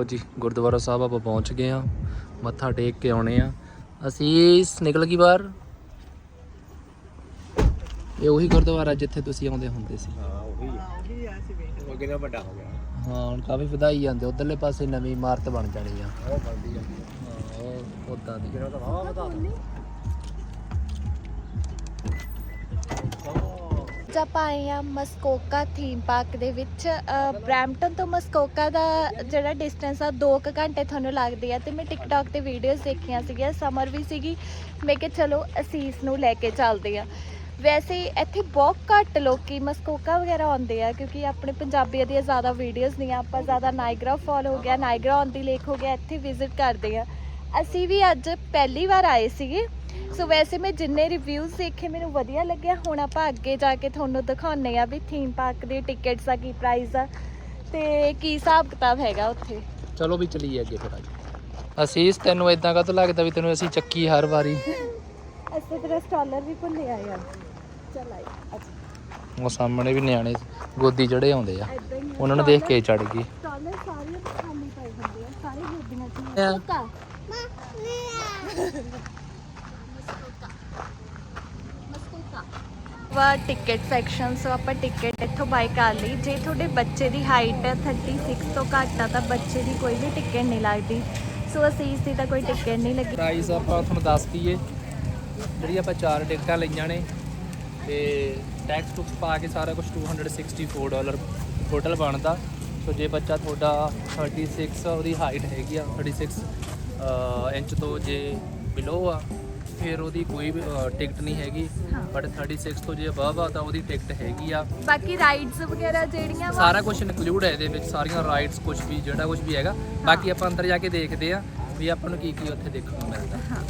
ਲਓ ਜੀ ਗੁਰਦੁਆਰਾ ਸਾਹਿਬ ਆਪਾਂ ਪਹੁੰਚ ਗਏ ਆ ਮੱਥਾ ਟੇਕ ਕੇ ਆਉਣੇ ਆ ਅਸੀਂ ਨਿਕਲ ਗਈ ਬਾਹਰ। ਇਹ ਉਹੀ ਗੁਰਦੁਆਰਾ ਜਿੱਥੇ ਤੁਸੀਂ ਆਉਂਦੇ ਹੁੰਦੇ ਸੀ। ਹਾਂ ਉਹੀ ਉਹ ਕਿੰਨਾ ਵੱਡਾ ਹੋ ਗਿਆ। ਹਾਂ ਹੁਣ ਕਾਫੀ ਵਧਾਈ ਜਾਂਦੇ ਉਧਰਲੇ ਪਾਸੇ ਨਵੀਂ ਇਮਾਰਤ ਬਣ ਜਾਣੀ ਆ। ਉਹ ਬਣਦੀ ਜਾਂਦੀ ਹੈ ਹਾਂ ਉਹ ਉਦਾਂ ਦੀ। ਕਿਹੜਾ ਤਾਂ ਵਾਵਾ ਵਧਾ ਅੱਜ ਆਪਾਂ ਆਏ ਆ ਮਸਕੋਕਾ ਥੀਮ ਪਾਰਕ ਦੇ ਵਿੱਚ। ਅ, ਬਰੈਂਪਟਨ ਤੋਂ ਮਸਕੋਕਾ ਦਾ ਜਿਹੜਾ ਡਿਸਟੈਂਸ ਆ 2 ਘੰਟੇ ਤੁਹਾਨੂੰ ਲੱਗਦੇ ਆ ਤੇ ਮੈਂ ਟਿਕਟੌਕ ਤੇ ਵੀਡੀਓਜ਼ ਦੇਖੀਆਂ ਸੀਗੀਆਂ ਸਮਰ ਵੀ ਸੀਗੀ। ਮੈਂ ਕਿਹਾ ਚਲੋ ਅਸੀਸ ਨੂੰ ਲੈ ਕੇ ਚੱਲਦੇ ਆ। ਵੈਸੇ ਇੱਥੇ ਬਹੁਤ ਘੱਟ ਲੋਕੀ ਮਸਕੋਕਾ ਵਗੈਰਾ ਆਉਂਦੇ ਆ ਕਿਉਂਕਿ ਆਪਣੇ ਪੰਜਾਬੀਆਂ ਦੀਆਂ ਜ਼ਿਆਦਾ ਵੀਡੀਓਜ਼ ਨਹੀਂ ਆ ਆਪਾਂ ਜ਼ਿਆਦਾ ਨਾਇਗਰਾ ਫਾਲ ਹੋ ਗਿਆ ਨਾਇਗਰਾ ਔਨ ਦੀ ਲੇਕ ਹੋ ਗਿਆ ਇੱਥੇ ਵਿਜ਼ਿਟ ਕਰਦੇ ਆ। ਅਸੀਂ ਵੀ ਅੱਜ ਪਹਿਲੀ ਵਾਰ ਆਏ ਸੀਗੇ। ਸੋ ਵੈਸੇ ਮੈਂ ਜਿੰਨੇ ਰਿਵਿਊਜ਼ ਦੇਖੇ ਮੈਨੂੰ ਵਧੀਆ ਲੱਗਿਆ। ਹੁਣ ਆਪਾਂ ਅੱਗੇ ਜਾ ਕੇ ਤੁਹਾਨੂੰ ਦਿਖਾਉਂਦੇ ਆ ਵੀ ਥੀਮ ਪਾਰਕ ਦੀ ਟਿਕਟਸ ਦਾ ਕੀ ਪ੍ਰਾਈਸ ਆ ਤੇ ਕੀ ਹਿਸਾਬ ਕਿਤਾਬ ਹੈਗਾ ਉੱਥੇ। ਚਲੋ ਵੀ ਚਲੀਏ ਅੱਗੇ ਫਿਰ ਅੱਜ। ਅਸੀਸ ਤੈਨੂੰ ਇਦਾਂ ਕਾਹਤੋਂ ਲੱਗਦਾ ਵੀ ਤੈਨੂੰ ਅਸੀਂ ਚੱਕੀ ਹਰ ਵਾਰੀ? ਅਸੀਂ ਤੇਰਾ ਸਟਾਲਰ ਵੀ ਭੁੱਲੇ ਆਏ ਆ। ਚਲ ਆਈ ਅੱਛਾ ਉਹ ਸਾਹਮਣੇ ਵੀ ਨਿਆਣੇ ਗੋਦੀ ਚੜੇ ਆਉਂਦੇ ਆ। ਉਹਨਾਂ ਨੂੰ ਦੇਖ ਕੇ ਚੜ ਗਈ ਸਟਾਲਰ ਸਾਰੀਆਂ ਖਾਲੀ ਪਏ ਹੁੰਦੇ ਆ ਸਾਰੇ ਗੋਦੀਆਂ ਚ ਆ। ਟਿਕਟ ਸੈਕਸ਼ਨ ਸੋ ਆਪਾਂ ਟਿਕਟ ਇੱਥੋਂ ਬਾਈ ਕਰ ਲਈ। ਜੇ ਤੁਹਾਡੇ ਬੱਚੇ ਦੀ ਹਾਈਟ 36 ਤੋਂ ਘੱਟ ਆ ਤਾਂ ਬੱਚੇ ਦੀ ਕੋਈ ਵੀ ਟਿਕਟ ਨਹੀਂ ਲੱਗਦੀ। ਸੋ ਅਸੀਂ ਇਸ ਦੀ ਤਾਂ ਕੋਈ ਟਿਕਟ ਨਹੀਂ ਲੱਗੀ। ਪ੍ਰਾਈਸ ਆਪਾਂ ਤੁਹਾਨੂੰ ਦੱਸ ਦਈਏ। ਜਿਹੜੀ ਆਪਾਂ ਚਾਰ ਟਿਕਟਾਂ ਲਈਆਂ ਨੇ ਤੇ ਟੈਕਸ ਟੁਕਸ ਪਾ ਕੇ ਸਾਰਾ ਕੁਝ 264 ਡਾਲਰ ਟੋਟਲ ਬਣਦਾ। ਸੋ ਜੇ ਬੱਚਾ ਤੁਹਾਡਾ 36 ਉਹਦੀ ਹਾਈਟ ਹੈਗੀ ਆ 36 ਅਹ, ਇੰਚ ਤੋਂ ਜੇ ਬਿਲੋ ਆ ਫਿਰ ਉਹਦੀ ਕੋਈ ਟਿਕਟ ਨਹੀਂ ਹੈਗੀ। ਹਾਂ। ਬਟ 36 ਤੋਂ ਜੇ ਆ ਤਾਂ ਉਹਦੀ ਟਿਕਟ ਹੈਗੀ ਆ। ਬਾਕੀ ਰਾਈਡਸ ਵਗੈਰਾ ਜਿਹੜੀਆਂ ਸਾਰਾ ਕੁਝ ਇਨਕਲੂਡ ਹੈ ਇਹਦੇ ਵਿੱਚ ਸਾਰੀਆਂ ਰਾਈਡਸ ਕੁਝ ਵੀ ਜਿਹੜਾ ਕੁਝ ਵੀ ਹੈਗਾ। ਬਾਕੀ ਆਪਾਂ ਅੰਦਰ ਜਾ ਕੇ ਦੇਖਦੇ ਆ ਵੀ ਆਪਾਂ ਨੂੰ ਕੀ ਕੀ ਉੱਥੇ ਦੇਖਣ ਨੂੰ ਮਿਲਦਾ। ਹਾਂ।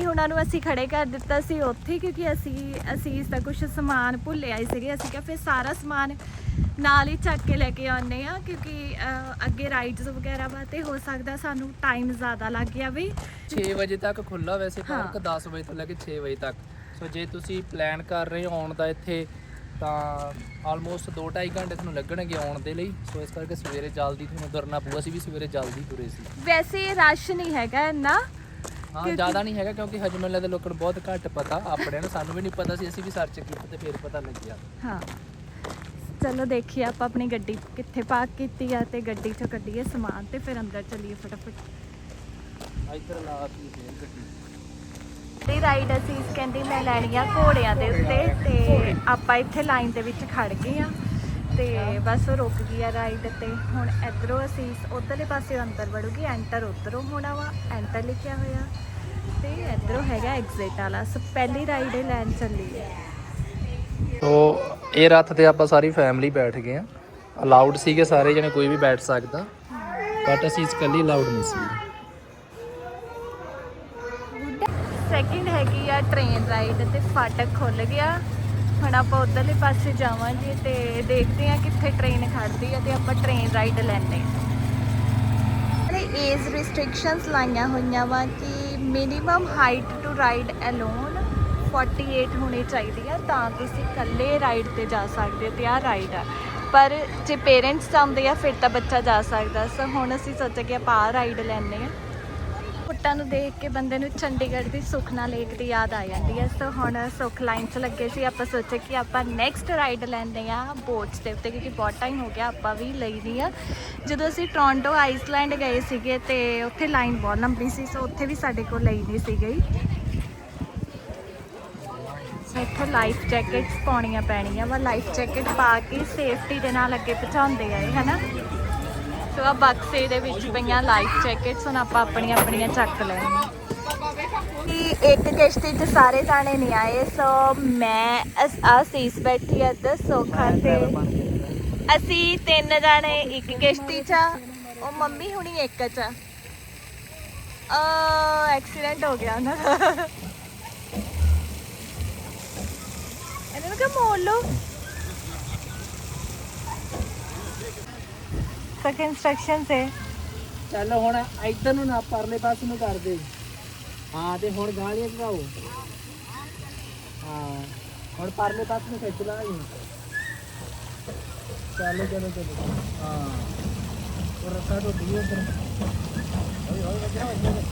ਇਹ ਉਹਨਾਂ ਨੂੰ ਅਸੀਂ ਖੜੇ ਕਰ ਦਿੱਤਾ ਸੀ ਉੱਥੇ ਕਿਉਂਕਿ ਅਸੀਂ ਅਸੀਂ ਇਸ ਦਾ ਕੁਝ ਸਮਾਨ ਭੁੱਲ ਆਏ ਸੀਗੇ। ਅਸੀਂ ਕਿਹਾ ਫਿਰ ਸਾਰਾ ਸਮਾਨ ਨਾਲ ਹੀ ਚੱਕ ਕੇ ਲੈ ਕੇ ਆਉਂਦੇ ਆ ਕਿਉਂਕਿ ਅਹ, ਅੱਗੇ ਰਾਈਡਸ ਵਗੈਰਾ ਵਾ ਤੇ ਹੋ ਸਕਦਾ ਸਾਨੂੰ ਟਾਈਮ ਜ਼ਿਆਦਾ ਲੱਗ ਜਾਵੇ 6 ਵਜੇ ਤੱਕ ਖੁੱਲਾ ਵੈਸੇ ਹਾਂ। ਪਾਰਕ 10 ਵਜੇ ਤੋਂ ਲੈ ਕੇ 6 ਵਜੇ ਤੱਕ। ਸੋ ਜੇ ਤੁਸੀਂ ਪਲਾਨ ਕਰ ਰਹੇ ਹੋ ਆਉਣ ਦਾ ਇੱਥੇ ਤਾਂ ਆਲਮੋਸਟ 2.5 ਘੰਟੇ ਤੁਹਾਨੂੰ ਲੱਗਣਗੇ ਆਉਣ ਦੇ ਲਈ। ਸੋ ਇਸ ਕਰਕੇ ਸਵੇਰੇ ਜਲਦੀ ਤੁਹਾਨੂੰ ਤੁਰਨਾ ਪਊ। ਅਸੀਂ ਵੀ ਸਵੇਰੇ ਜਲਦੀ ਤੁਰੇ ਸੀ। ਵੈਸੇ ਰਸ਼ ਨਹੀਂ ਹੈਗਾ ਇੰਨਾ। ਹਾਂ ਕਿਉਂਕਿ- ਜ਼ਿਆਦਾ ਨਹੀਂ ਹੈਗਾ ਕਿਉਂਕਿ ਹਜੇ ਮੈਨੂੰ ਲੱਗਦਾ ਲੋਕਾਂ ਨੂੰ ਬਹੁਤ ਘੱਟ ਪਤਾ। ਆਪਣੇ ਨੂੰ ਸਾਨੂੰ ਵੀ ਨਹੀਂ ਪਤਾ ਸੀ ਅਸੀਂ ਵੀ ਸਰਚ ਕੀਤਾ ਤੇ ਫਿਰ ਪਤਾ ਲੱਗਿਆ। ਹਾਂ। ਚਲੋ ਦੇਖੀਏ ਆਪਾਂ ਆਪਣੀ ਗੱਡੀ ਕਿੱਥੇ ਪਾਰਕ ਕੀਤੀ ਆ ਤੇ ਗੱਡੀ 'ਚੋਂ ਕੱਢੀਏ ਸਮਾਨ ਤੇ ਫਿਰ ਅੰਦਰ ਚੱਲੀਏ ਫਟਾਫਟ। ਇੱਧਰ ਲਾ ਕੇ ਫੇਰ ਗੱਡੀ ਤੇ ਰਾਈਡ ਅਸੀਂ ਕਹਿੰਦੀ ਮੈਂ ਲੈਣੀ ਆ ਘੋੜਿਆਂ ਦੇ ਉੱਤੇ ਤੇ ਆਪਾਂ ਇੱਥੇ ਲਾਈਨ ਦੇ ਵਿੱਚ ਖੜ ਗਏ ਆ ਤੇ ਬਸ ਉਹ ਰੁਕ ਗਈ ਆ ਰਾਈਡ ਤੇ। ਹੁਣ ਇਧਰੋਂ ਅਸੀਂ ਉਧਰਲੇ ਪਾਸੇ ਅੰਦਰ ਵੜੂਗੀ ਐਂਟਰ ਉਧਰੋਂ ਹੋਣਾ ਵਾ ਐਂਟਰ ਲਿਖਿਆ ਹੋਇਆ ਤੇ ਇਧਰੋਂ ਹੈਗਾ ਐਗਜ਼ਿਟ ਵਾਲਾ। ਸੋ ਪਹਿਲੀ ਰਾਈਡ ਲੈਣ ਚੱਲੀ ਹੈ ਸੋ ਇਹ ਰੱਥ ਤੇ ਆਪਾਂ ਸਾਰੀ ਫੈਮਿਲੀ ਬੈਠ ਗਏ ਆ ਅਲਾਉਡ ਸੀਗੇ ਸਾਰੇ ਜਣੇ ਕੋਈ ਵੀ ਬੈਠ ਸਕਦਾ। ਬਟ ਅਸੀਂ ਇਸ ਕੱਲੀ ਅਲਾਉਡ ਨਹੀਂ ਸੀ। ਸੈਕਿੰਡ ਹੈਗੀ ਆ ਟ੍ਰੇਨ ਰਾਈਡ ਤੇ ਫਾਟਕ ਖੁੱਲ ਗਿਆ। ਹੁਣ ਆਪਾਂ ਉਧਰਲੇ ਪਾਸੇ ਜਾਵਾਂਗੇ ਤੇ ਦੇਖਦੇ ਆ ਕਿੱਥੇ ਟ੍ਰੇਨ ਖੜਦੀ ਆ ਤੇ ਆਪਾਂ ਟ੍ਰੇਨ ਰਾਈਡ ਲੈਣੇ ਆ ਏਜ ਰਿਸਟ੍ਰਿਕਸ਼ਨਸ ਲਾਈਆਂ ਹੋਈਆਂ ਵਾ ਕਿ minimum height to ride alone 48 ਹੋਣੀ ਚਾਹੀਦੀ ਆ ਤਾਂ ਤੁਸੀਂ ਇਕੱਲੇ ਰਾਈਡ ਤੇ ਜਾ ਸਕਦੇ ਹੋ ਤੇ ਆਹ ਰਾਈਡ ਆ। ਪਰ ਜੇ ਪੇਰੈਂਟਸ ਜਾਂਦੇ ਆ, ਫਿਰ ਤਾਂ ਬੱਚਾ ਜਾ ਸਕਦਾ। ਸੋ ਹੁਣ ਅਸੀਂ ਸੋਚਿਆ ਕਿ ਆਪਾਂ ਆਹ ਰਾਈਡ ਲੈਣੇ ਆ ਫੁੱਟਾਂ ਨੂੰ ਦੇਖ ਕੇ ਬੰਦੇ ਨੂੰ ਚੰਡੀਗੜ੍ਹ ਦੀ ਸੁਖਨਾ ਲੇਕ ਦੀ ਯਾਦ ਆ ਜਾਂਦੀ ਹੈ ਸੋ ਹੁਣ ਸੁਖ ਲਾਈਨ 'ਚ ਲੱਗੇ ਸੀ। ਆਪਾਂ ਸੋਚਿਆ ਕਿ ਆਪਾਂ ਨੈਕਸਟ ਰਾਈਡ ਲੈਂਦੇ ਆ ਬੋਟਸ ਦੇ ਉੱਤੇ, ਕਿਉਂਕਿ ਬਹੁਤ ਟਾਈਮ ਹੋ ਗਿਆ, ਆਪਾਂ ਵੀ ਲਈ ਨਹੀਂ ਆ। ਜਦੋਂ ਅਸੀਂ ਟੋਰਾਂਟੋ ਆਈਸਲੈਂਡ ਗਏ ਸੀਗੇ ਤੇ ਉੱਥੇ ਲਾਈਨ ਬਹੁਤ ਲੰਬੀ ਸੀ ਸੋ ਉੱਥੇ ਵੀ ਸਾਡੇ ਕੋਲ ਲਈ ਨਹੀਂ ਸੀ ਗਈ। ਇੱਥੇ ਲਾਈਫ ਜੈਕਟਸ ਪਾਉਣੀਆਂ ਪੈਣੀਆਂ ਵਾ ਲਾਈਫ ਜੈਕਟ ਪਾ ਕੇ ਸੇਫਟੀ ਦੇ ਨਾਲ ਅੱਗੇ ਪਹੁੰਚਾਉਂਦੇ ਆ ਇਹ, ਹਨਾ? ਸੋ ਆ ਬਕਸੇ ਦੇ ਵਿੱਚ ਪਈਆਂ ਲਾਈਫ ਜੈਕਟਸ ਹੁਣ ਆਪਾਂ ਆਪਣੀਆਂ ਆਪਣੀਆਂ ਚੱਕ ਲੈਣੀਆਂ। ਕਿ ਇੱਕ ਕਿਸ਼ਤੀ 'ਚ ਸਾਰੇ ਜਾਣੇ ਨਹੀਂ ਆਏ, ਸੋ ਮੈਂ ਅਸ- ਆ ਸੀਸ ਬੈਠੀ ਆ ਇੱਧਰ ਸੋਖਾ ਤੇ। ਅਸੀਂ ਤਿੰਨ ਜਾਣੇ ਇੱਕ ਕਿਸ਼ਤੀ 'ਚ ਉਹ ਮੰਮੀ ਹੁਣੀ ਇੱਕ 'ਚ ਆ। ਐਕਸੀਡੈਂਟ ਹੋ ਗਿਆ ਉਹਨਾਂ ਦਾ। ਨੂੰ ਕਿ ਮੋੜ ਲਓ ਤੱਕ ਇਨਸਟਰਕਸ਼ਨਸ ਹੈ। ਚੱਲ ਹੁਣ ਇੱਧਰ ਨੂੰ ਨਾ ਪਰਲੇ ਪਾਸੇ ਨੂੰ ਕਰ ਦੇ। ਹਾਂ ਤੇ ਹੁਣ ਗਾਲੀਆਂ ਚੜਾਓ ਹਾਂ ਹੁਣ ਪਰਲੇ ਪਾਸੇ ਨੂੰ ਖਿੱਚ ਲਾ ਜੀ ਚਲੋ ਚਲੋ ਚਲੋ। ਹਾਂ।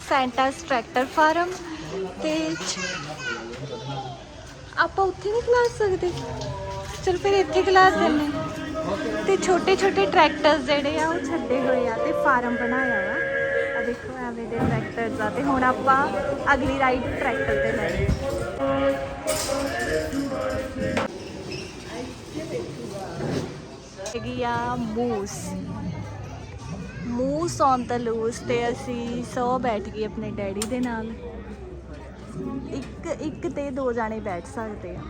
ਸੈਂਟਾਸ ਟਰੈਕਟਰ ਫਾਰਮ ਤੇ ਆਪਾਂ ਉੱਥੇ ਨਹੀਂ ਖਲਾ ਸਕਦੇ। ਚਲ ਫਿਰ ਇੱਥੇ ਖਲਾ ਦਿੰਨੇ ਤੇ ਛੋਟੇ ਛੋਟੇ ਟਰੈਕਟਰਸ ਜਿਹੜੇ ਆ, ਉਹ ਛੱਡੇ ਹੋਏ ਆ ਤੇ ਫਾਰਮ ਬਣਾਇਆ ਵਾ। ਆ ਦੇਖੋ, ਐਵੇਂ ਦੇ ਟਰੈਕਟਰਸ ਆ ਤੇ ਹੁਣ ਆਪਾਂ ਅਗਲੀ ਰਾਈਡ ਟਰੈਕਟਰ ਤੇ ਲੈ ਹੈਗੀ ਆ moose moose on the loose ਤੇ ਅਸੀਂ ਸੌ ਬੈਠ ਗਏ ਆਪਣੇ ਡੈਡੀ ਦੇ ਨਾਲ। ਇੱਕ ਇੱਕ ਤੇ ਦੋ ਜਾਣੇ ਬੈਠ ਸਕਦੇ ਆ।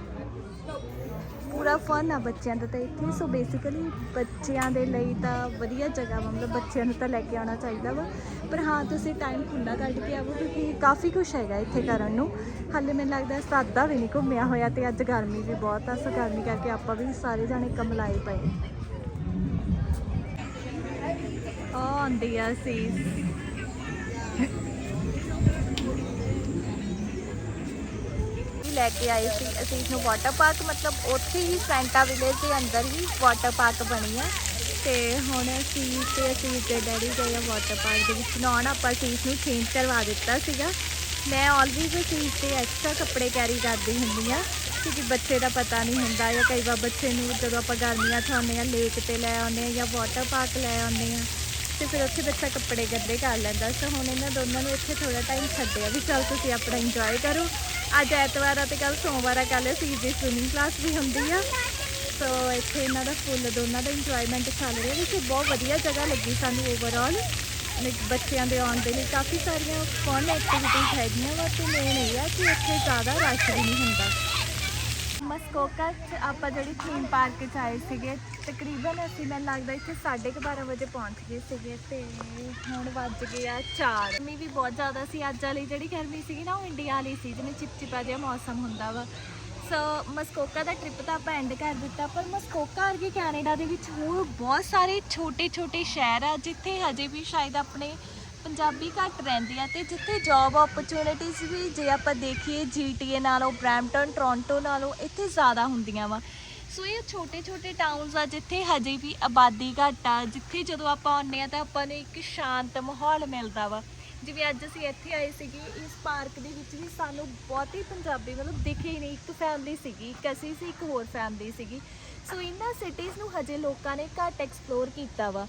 ਪੂਰਾ ਫਨ ਆ ਬੱਚਿਆਂ ਦਾ ਤਾਂ ਇੱਥੇ। ਸੋ ਬੇਸਿਕਲੀ ਬੱਚਿਆਂ ਦੇ ਲਈ ਤਾਂ ਵਧੀਆ ਜਗ੍ਹਾ ਵਾ, ਮਤਲਬ ਬੱਚਿਆਂ ਨੂੰ ਤਾਂ ਲੈ ਕੇ ਆਉਣਾ ਚਾਹੀਦਾ ਵਾ। ਪਰ ਹਾਂ, ਤੁਸੀਂ ਟਾਈਮ ਖੁੱਲਾ ਕੱਢ ਕੇ ਆਵੋ ਕਿਉਂਕਿ ਕਾਫੀ ਕੁਝ ਹੈਗਾ ਇੱਥੇ ਕਰਨ ਨੂੰ। ਹਾਲੇ ਮੈਨੂੰ ਲੱਗਦਾ ਸਾਦਾ ਵੀ ਨਹੀਂ ਘੁੰਮਿਆ ਹੋਇਆ ਤੇ ਅੱਜ ਗਰਮੀ ਵੀ ਬਹੁਤ ਆ ਸੋ ਗਰਮੀ ਕਰਕੇ ਆਪਾਂ ਵੀ ਸਾਰੇ ਜਾਣੇ ਕਮਲਾਏ ਪਏ। ਉਹ ਆਉਂਦੀ ਆ ਸੀਸ। ਲੈ ਕੇ ਆਏ ਸੀ। ਅਸੀਂ ਇਸ ਨੂੰ ਵਾਟਰ ਪਾਰਕ ਮਤਲਬ ਉੱਥੇ ਹੀ ਸੈਂਟਾ ਵਿਲੇਜ ਦੇ ਅੰਦਰ ਹੀ ਵਾਟਰ ਪਾਰਕ ਬਣੀ ਆ ਤੇ ਹੁਣ ਅਸੀਂ ਤੇ ਅਸੀਂ ਦੇ ਡੈਡੀ ਗਏ ਆ ਵਾਟਰ ਪਾਰਕ ਦੇ ਵਿੱਚ। ਨਹਾਉਣ ਆਪਾਂ ਸੀਸ ਨੂੰ ਚੇਂਜ ਕਰਵਾ ਦਿੱਤਾ ਸੀਗਾ। ਮੈਂ ਆਲਵੇਜ਼ ਸੀਸ ਤੇ ਐਕਸਟਰਾ ਕੱਪੜੇ ਕੈਰੀ ਕਰਦੀ ਹੁੰਦੀ ਆ ਕਿਉਂਕਿ ਬੱਚੇ ਦਾ ਪਤਾ ਨਹੀਂ ਹੁੰਦਾ ਜਾਂ ਕਈ ਵਾਰ ਬੱਚੇ ਨੂੰ ਜਦੋਂ ਆਪਾਂ ਗਰਮੀਆਂ 'ਚ ਆਉਂਦੇ ਆ ਲੇਕ ਤੇ ਲੈ ਆਉਂਦੇ ਆ ਜਾਂ ਵਾਟਰ ਪਾਰਕ ਲੈ ਆਉਂਦੇ ਆ ਤੇ ਫਿਰ ਉੱਥੇ ਬੱਚਾ ਕੱਪੜੇ ਗੱਦੇ ਕਰ ਲੈਂਦਾ। ਸੋ ਹੁਣ ਇਹਨਾਂ ਦੋਨਾਂ ਨੂੰ ਇੱਥੇ ਥੋੜਾ ਟਾਈਮ ਛੱਡਿਆ ਵੀ ਚਲ ਤੁਸੀਂ ਆਪਣਾ ਇੰਜੋਏ ਕਰੋ। ਅੱਜ ਐਤਵਾਰ ਆ ਤੇ ਕੱਲ ਸੋਮਵਾਰ ਆ ਕੱਲ ਸੀ ਦੀ ਸਵਿਮਿੰਗ ਕਲਾਸ ਵੀ ਹੁੰਦੀ ਆ। ਸੋ ਇੱਥੇ ਇਹਨਾਂ ਦਾ ਫੁੱਲ ਦੋਨਾਂ ਦਾ ਇੰਜੋਇਮੈਂਟ ਚੱਲ ਰਿਹਾ ਵੀ ਬਹੁਤ ਵਧੀਆ ਜਗ੍ਹਾ ਲੱਗੀ ਸਾਨੂੰ ਓਵਰਆਲ ਬੱਚਿਆਂ ਦੇ ਆਉਣ ਦੇ ਲਈ ਕਾਫੀ ਸਾਰੀਆਂ ਫਨ ਐਕਟੀਵਿਟੀਜ਼ ਹੈਗੀਆਂ ਵਾ, ਤੇ ਮੇਨ ਇਹ ਆ ਕਿ ਇੱਥੇ ਜ਼ਿਆਦਾ ਰਸ਼ ਵੀ ਨਹੀਂ ਹੁੰਦਾ। ਮਸਕੋਕਾ 'ਚ ਆਪਾਂ ਜਿਹੜੀ ਥੀਮ ਪਾਰਕ 'ਚ ਆਏ ਸੀਗੇ ਤਕਰੀਬਨ ਅਸੀਂ, ਮੈਨੂੰ ਲੱਗਦਾ ਇੱਥੇ 12:30 ਵਜੇ ਪਹੁੰਚ ਗਏ ਸੀਗੇ ਤੇ ਹੁਣ ਵੱਜ ਗਏ ਆ 4 ਗਰਮੀ ਵੀ ਬਹੁਤ ਜ਼ਿਆਦਾ ਸੀ। ਅੱਜ ਵਾਲੀ ਜਿਹੜੀ ਗਰਮੀ ਸੀਗੀ ਨਾ, ਉਹ ਇੰਡੀਆ ਵਾਲੀ ਸੀ, ਜਿਵੇਂ ਚਿਪਚਿਪਾ ਜਿਹਾ ਮੌਸਮ ਹੁੰਦਾ ਵਾ। ਸੋ ਮਸਕੋਕਾ ਦਾ ਟ੍ਰਿਪ ਤਾਂ ਆਪਾਂ ਐਂਡ ਕਰ ਦਿੱਤਾ, ਪਰ ਮਸਕੋਕਾ ਵਰਗੇ ਕੈਨੇਡਾ ਦੇ ਵਿੱਚ ਹੋਰ ਬਹੁਤ ਸਾਰੇ ਛੋਟੇ-ਛੋਟੇ ਸ਼ਹਿਰ ਆ, ਜਿੱਥੇ ਹਜੇ ਵੀ ਸ਼ਾਇਦ ਆਪਣੇ ਪੰਜਾਬੀ ਘੱਟ ਰਹਿੰਦੀ ਆ ਤੇ ਜਿੱਥੇ ਜੌਬ ਓਪਰਚੁਨਿਟੀਜ਼ ਵੀ ਜੇ ਆਪਾਂ ਦੇਖੀਏ ਜੀਟੀਏ ਨਾਲੋਂ ਬ੍ਰੈਂਪਟਨ ਟੋਰਾਂਟੋ ਨਾਲੋਂ, ਇੱਥੇ ਜ਼ਿਆਦਾ ਹੁੰਦੀਆਂ ਵਾ। ਸੋ ਇਹ ਛੋਟੇ ਛੋਟੇ ਟਾਊਨਸ ਆ, ਜਿੱਥੇ ਹਜੇ ਵੀ ਆਬਾਦੀ ਘੱਟ ਆ, ਜਿੱਥੇ ਜਦੋਂ ਆਪਾਂ ਆਉਂਦੇ ਆ ਤਾਂ ਆਪਾਂ ਨੂੰ ਇੱਕ ਸ਼ਾਂਤ ਮਾਹੌਲ ਮਿਲਦਾ ਵਾ। ਜਿਵੇਂ ਅੱਜ ਅਸੀਂ ਇੱਥੇ ਆਏ ਸੀਗੇ, ਇਸ ਪਾਰਕ ਦੇ ਵਿੱਚ ਵੀ ਸਾਨੂੰ ਬਹੁਤੀ ਪੰਜਾਬੀ ਮਤਲਬ ਦਿਖੇ ਹੀ ਨਹੀਂ, ਇੱਕ ਫੈਮਿਲੀ ਸੀਗੀ, ਇੱਕ ਅਸੀਂ ਸੀ, ਇੱਕ ਹੋਰ ਫੈਮਿਲੀ ਸੀਗੀ। ਸੋ ਇਹਨਾਂ ਸਿਟੀਜ਼ ਨੂੰ ਹਜੇ ਲੋਕਾਂ ਨੇ ਘੱਟ ਐਕਸਪਲੋਰ ਕੀਤਾ ਵਾ।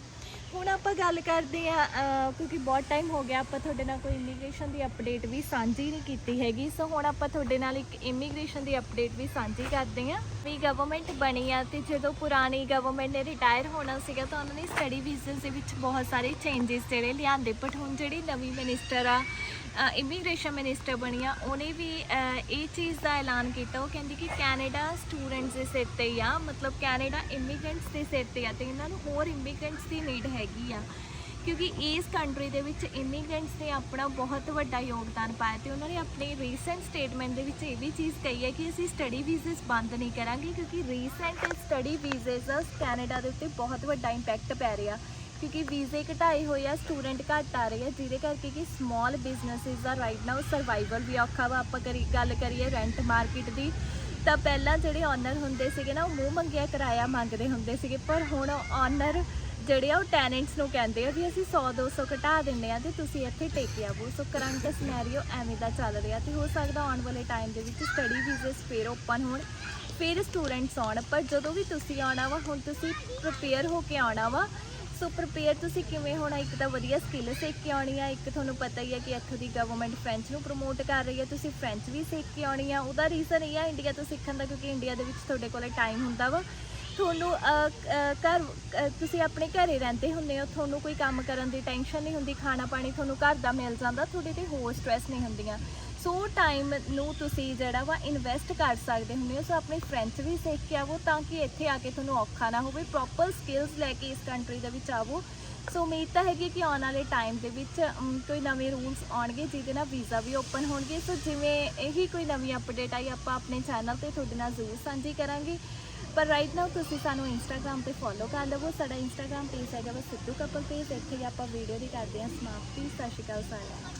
ਹੁਣ ਆਪਾਂ ਗੱਲ ਕਰਦੇ ਆ ਕਿਉਂਕਿ ਬਹੁਤ ਟਾਈਮ ਹੋ ਗਿਆ, ਆਪਾਂ ਤੁਹਾਡੇ ਨਾਲ ਕੋਈ ਇਮੀਗ੍ਰੇਸ਼ਨ ਦੀ ਅਪਡੇਟ ਵੀ ਸਾਂਝੀ ਨਹੀਂ ਕੀਤੀ ਹੈਗੀ। ਸੋ ਹੁਣ ਆਪਾਂ ਤੁਹਾਡੇ ਨਾਲ ਇੱਕ ਇਮੀਗ੍ਰੇਸ਼ਨ ਦੀ ਅਪਡੇਟ ਵੀ ਸਾਂਝੀ ਕਰਦੇ ਆ ਵੀ ਗਵਰਨਮੈਂਟ ਬਣੀ ਆ ਤੇ ਜਦੋਂ ਪੁਰਾਣੀ ਗਵਰਨਮੈਂਟ ਨੇ ਰਿਟਾਇਰ ਹੋਣਾ ਸੀਗਾ ਤਾਂ ਉਹਨਾਂ ਨੇ ਸਟੱਡੀ ਵੀਜ਼ਸ ਦੇ ਵਿੱਚ ਬਹੁਤ ਸਾਰੇ ਚੇਂਜਸ ਜਿਹੜੇ ਲਿਆਂਦੇ। ਬਟ ਹੁਣ ਜਿਹੜੀ ਨਵੀਂ ਮਿਨਿਸਟਰ ਆ ਇਮੀਗ੍ਰੇਸ਼ਨ ਮਿਨਿਸਟਰ ਬਣੀ ਆ, ਉਹਨੇ ਵੀ ਇਹ ਚੀਜ਼ ਦਾ ਐਲਾਨ ਕੀਤਾ। ਉਹ ਕਹਿੰਦੀ ਕਿ ਕੈਨੇਡਾ ਸਟੂਡੈਂਟਸ ਦੇ ਸਿਰ ਤੇ ਹੀ ਆ। ਮਤਲਬ ਕੈਨੇਡਾ ਇਮੀਗ੍ਰੈਂਟਸ ਦੇ ਸਿਰ ਤੇ ਆ ਤੇ ਇਹਨਾਂ ਨੂੰ ਹੋਰ ਇਮੀਗ੍ਰੈਂਟਸ ਦੀ ਨੀਡ ਹੈਗੀ ਆ। ਕਿਉਂਕਿ ਇਸ ਕੰਟਰੀ ਦੇ ਵਿੱਚ ਇਮੀਗ੍ਰੈਂਟਸ ਨੇ ਆਪਣਾ ਬਹੁਤ ਵੱਡਾ ਯੋਗਦਾਨ ਪਾਇਆ ਤੇ ਉਹਨਾਂ ਨੇ ਆਪਣੀ ਰੀਸੈਂਟ ਸਟੇਟਮੈਂਟ ਦੇ ਵਿੱਚ ਇਹ ਵੀ ਚੀਜ਼ ਕਹੀ ਹੈ ਕਿ ਅਸੀਂ ਸਟੱਡੀ ਵੀਜ਼ਸ ਬੰਦ ਨਹੀਂ ਕਰਾਂਗੇ ਕਿਉਂਕਿ ਰੀਸੈਂਟ ਸਟੱਡੀ ਵੀਜ਼ਸ ਕੈਨੇਡਾ ਦੇ ਉੱਤੇ ਬਹੁਤ ਵੱਡਾ ਇੰਪੈਕਟ ਪੈ ਰਿਹਾ। ਕਿਉਂਕਿ ਵੀਜ਼ੇ ਘਟਾਏ ਹੋਏ ਆ ਸਟੂਡੈਂਟ ਘੱਟ ਆ ਰਹੇ ਆ, ਜਿਹਦੇ ਕਰਕੇ ਕਿ ਸਮਾਲ ਬਿਜ਼ਨੈਸਿਸ ਦਾ ਰਾਈਟ ਨਾਓ ਸਰਵਾਈਵਲ ਵੀ ਔਖਾ ਵਾ। ਆਪਾਂ ਕਰੀ ਗੱਲ ਕਰੀਏ ਰੈਂਟ ਮਾਰਕੀਟ ਦੀ, ਤਾਂ ਪਹਿਲਾਂ ਜਿਹੜੇ ਓਨਰ ਹੁੰਦੇ ਸੀਗੇ ਨਾ, ਉਹ ਮੂੰਹ ਮੰਗਿਆ ਕਿਰਾਇਆ ਮੰਗਦੇ ਹੁੰਦੇ ਸੀਗੇ, ਪਰ ਹੁਣ ਓਨਰ ਜਿਹੜੇ ਆ ਉਹ ਟੈਨੈਂਟਸ ਨੂੰ ਕਹਿੰਦੇ ਆ ਵੀ ਅਸੀਂ 100 200 ਘਟਾ ਦਿੰਦੇ ਆ ਤੇ ਤੁਸੀਂ ਇੱਥੇ ਟੇਕੇ ਆਵੋ। ਸੋ ਕਰੰਟ ਸਿਨੈਰੀਓ ਐਵੇਂ ਦਾ ਚੱਲ ਰਿਹਾ ਤੇ ਹੋ ਸਕਦਾ ਆਉਣ ਵਾਲੇ ਟਾਈਮ ਦੇ ਵਿੱਚ ਸਟੱਡੀ ਵੀਜ਼ਸ ਫੇਰ ਓਪਨ ਹੋਣ, ਫਿਰ ਸਟੂਡੈਂਟਸ ਆਉਣ, ਪਰ ਜਦੋਂ ਵੀ ਤੁਸੀਂ ਆਉਣਾ ਵਾ, ਹੁਣ ਤੁਸੀਂ ਪ੍ਰਪੇਅਰ ਹੋ ਕੇ ਆਉਣਾ ਵਾ। ਸੋ ਪ੍ਰਪੇਅਰ ਤੁਸੀਂ ਕਿਵੇਂ ਹੋਣਾ? ਇੱਕ ਤਾਂ ਵਧੀਆ ਸਕਿੱਲ ਸਿੱਖ ਕੇ ਆਉਣੀ ਆ, ਇੱਕ ਤੁਹਾਨੂੰ ਪਤਾ ਹੀ ਹੈ ਕਿ ਇੱਥੋਂ ਦੀ ਗਵਰਨਮੈਂਟ ਫ੍ਰੈਂਚ ਨੂੰ ਪ੍ਰਮੋਟ ਕਰ ਰਹੀ ਹੈ ਤੁਸੀਂ ਫ੍ਰੈਂਚ ਵੀ ਸਿੱਖ ਕੇ ਆਉਣੀ ਆ। ਉਹਦਾ ਰੀਜ਼ਨ ਇਹ ਆ ਇੰਡੀਆ ਤੋਂ ਸਿੱਖਣ ਦਾ, ਕਿਉਂਕਿ ਇੰਡੀਆ ਦੇ ਵਿੱਚ ਤੁਹਾਡੇ ਕੋਲ ਟਾਈਮ ਹੁੰਦਾ ਵਾ। ਤੁਹਾਨੂੰ ਘਰ ਤੁਸੀਂ ਆਪਣੇ ਘਰੇ ਰਹਿੰਦੇ ਹੁੰਦੇ ਹੋ, ਤੁਹਾਨੂੰ ਕੋਈ ਕੰਮ ਕਰਨ ਦੀ ਟੈਨਸ਼ਨ ਨਹੀਂ ਹੁੰਦੀ, ਖਾਣਾ ਪਾਣੀ ਤੁਹਾਨੂੰ ਘਰ ਦਾ ਮਿਲ ਜਾਂਦਾ, ਤੁਹਾਡੇ ਤੇ ਹੋਰ ਸਟ੍ਰੈਸ ਨਹੀਂ ਹੁੰਦੀਆਂ। ਸੋ ਟਾਈਮ ਨੂੰ ਤੁਸੀਂ ਜਿਹੜਾ ਵਾ ਇਨਵੈਸਟ ਕਰ ਸਕਦੇ ਹੁੰਦੇ ਹੋ, ਸੋ ਆਪਣੀ ਫ੍ਰੈਂਚ ਵੀ ਸਿੱਖ ਕੇ ਆਵੋ ਤਾਂ ਕਿ ਇੱਥੇ ਆ ਕੇ ਤੁਹਾਨੂੰ ਔਖਾ ਨਾ ਹੋਵੇ ਪ੍ਰੋਪਰ ਸਕਿੱਲਸ ਲੈ ਕੇ ਇਸ ਕੰਟਰੀ ਦੇ ਵਿੱਚ ਆਵੋ। ਸੋ ਉਮੀਦ ਤਾਂ ਹੈਗੀ ਕਿ ਆਉਣ ਵਾਲੇ ਟਾਈਮ ਦੇ ਵਿੱਚ ਕੋਈ ਨਵੇਂ ਰੂਲਸ ਆਉਣਗੇ, ਜਿਹਦੇ ਨਾਲ ਵੀਜ਼ਾ ਵੀ ਓਪਨ ਹੋਣਗੇ। ਸੋ ਜਿਵੇਂ ਇਹੀ ਕੋਈ ਨਵੀਂ ਅਪਡੇਟ ਆਈ, ਆਪਾਂ ਆਪਣੇ ਚੈਨਲ ਤੇ ਤੁਹਾਡੇ ਨਾਲ ਜ਼ਰੂਰ ਸਾਂਝੀ ਕਰਾਂਗੇ। ਪਰ ਰਾਈਟ ਨਾਓ ਤੁਸੀਂ ਸਾਨੂੰ ਇੰਸਟਾਗ੍ਰam ਤੇ ਫੋਲੋ ਕਰ ਲਵੋ। ਸਾਡਾ ਇੰਸਟਾਗ੍ਰam ਪੇਜ ਹੈਗਾ ਵਾ ਸਿੱਧੂ ਕਪਲ ਪੇਜ ਇੱਥੇ ਹੀ ਆਪਾਂ ਵੀਡੀਓ ਦੀ ਕਰਦੇ ਹਾਂ। ਸਮਾਪਤੀ। ਸਤਿ ਸ਼੍ਰੀ ਅਕਾਲ ਸਾਰਿਆਂ ਨੂੰ।